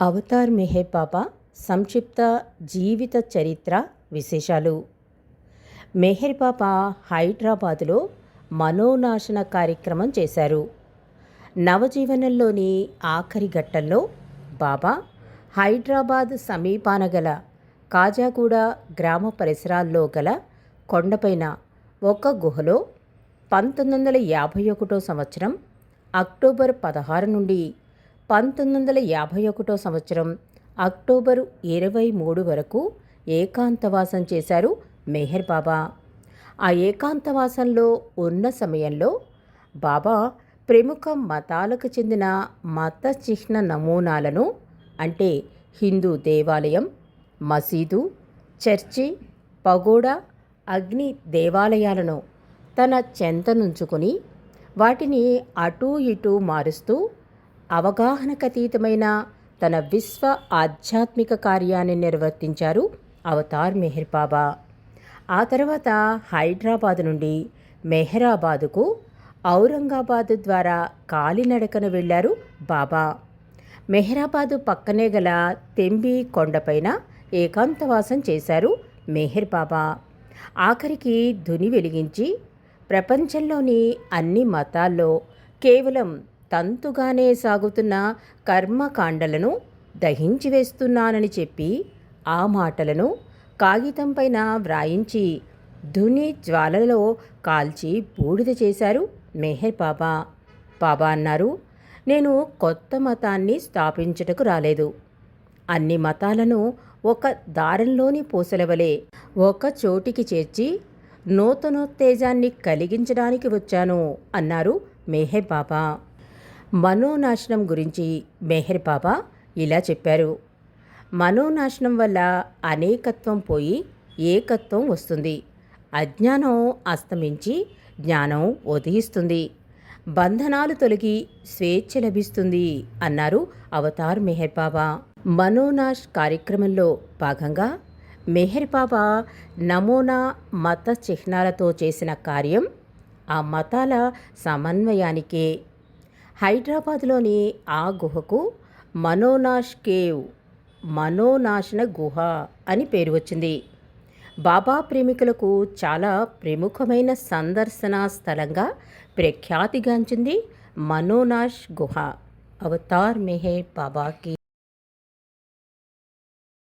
Avatar మెహే బాబా సంక్షిప్త జీవిత చరిత్ర విశేషాలు. మెహర్ బాబా హైదరాబాదులో మనోనాశన కార్యక్రమం చేశారు. నవజీవనంలోని ఆఖరి ఘట్టంలో బాబా హైదరాబాద్ సమీపాన గల కాజాగూడ గ్రామ పరిసరాల్లో గల కొండపైన ఒక గుహలో పంతొమ్మిది వందల యాభై ఒకటో సంవత్సరం అక్టోబర్ పదహారు నుండి పంతొమ్మిది వందల యాభై ఒకటో సంవత్సరం అక్టోబరు ఇరవై మూడు వరకు ఏకాంతవాసం చేశారు మెహర్ బాబా. ఆ ఏకాంతవాసంలో ఉన్న సమయంలో బాబా ప్రముఖ మతాలకు చెందిన మత చిహ్న నమూనాలను అంటే హిందూ దేవాలయం మసీదు చర్చి పగోడా అగ్ని దేవాలయాలను తన చెంతనుంచుకొని వాటిని అటూ ఇటూ మారుస్తూ అవగాహనకతీతమైన తన విశ్వ ఆధ్యాత్మిక కార్యాన్ని నిర్వర్తించారు అవతార్ మెహర్ బాబా. ఆ తర్వాత హైదరాబాద్ నుండి మెహరాబాదుకు ఔరంగాబాదు ద్వారా కాలినడకన వెళ్ళారు బాబా. మెహరాబాదు పక్కనే గల తెంబి కొండపైన ఏకాంతవాసం చేశారు మెహర్ బాబా. ఆఖరికి ధుని వెలిగించి ప్రపంచంలోని అన్ని మతాల్లో కేవలం తంతుగానే సాగుతున్న కర్మకాండలను దహించి వేస్తున్నానని చెప్పి ఆ మాటలను కాగితంపైన వ్రాయించి ధుని జ్వాలలో కాల్చి బూడిద చేశారు మెహర్ బాబా. బాబా అన్నారు నేను కొత్త మతాన్ని స్థాపించుటకు రాలేదు. అన్ని మతాలను ఒక దారంలోని పూసలవలే ఒక చోటికి చేర్చి నూతనోత్తేజాన్ని కలిగించడానికి వచ్చాను అన్నారు మేహే బాబా. మనోనాశనం గురించి మెహర్ బాబా ఇలా చెప్పారు. మనోనాశనం వల్ల అనేకత్వం పోయి ఏకత్వం వస్తుంది. అజ్ఞానం అస్తమించి జ్ఞానం ఉదయిస్తుంది. బంధనాలు తొలగి స్వేచ్ఛ లభిస్తుంది అన్నారు అవతార్ మెహర్ బాబా. మనోనాష్ కార్యక్రమంలో భాగంగా మెహర్ బాబా నమూనా మత చిహ్నాలతో చేసిన కార్యం ఆ మతాల సమన్వయానికే హైదరాబాద్లోని ఆ గుహకు మనోనాష్ కేవ్ మనోనాశన గుహ అని పేరు వచ్చింది. బాబా ప్రేమికులకు చాలా ప్రముఖమైన సందర్శనా స్థలంగా ప్రఖ్యాతిగాంచింది మనోనాష్ గుహ. అవతార్ మెహే బాబాకి.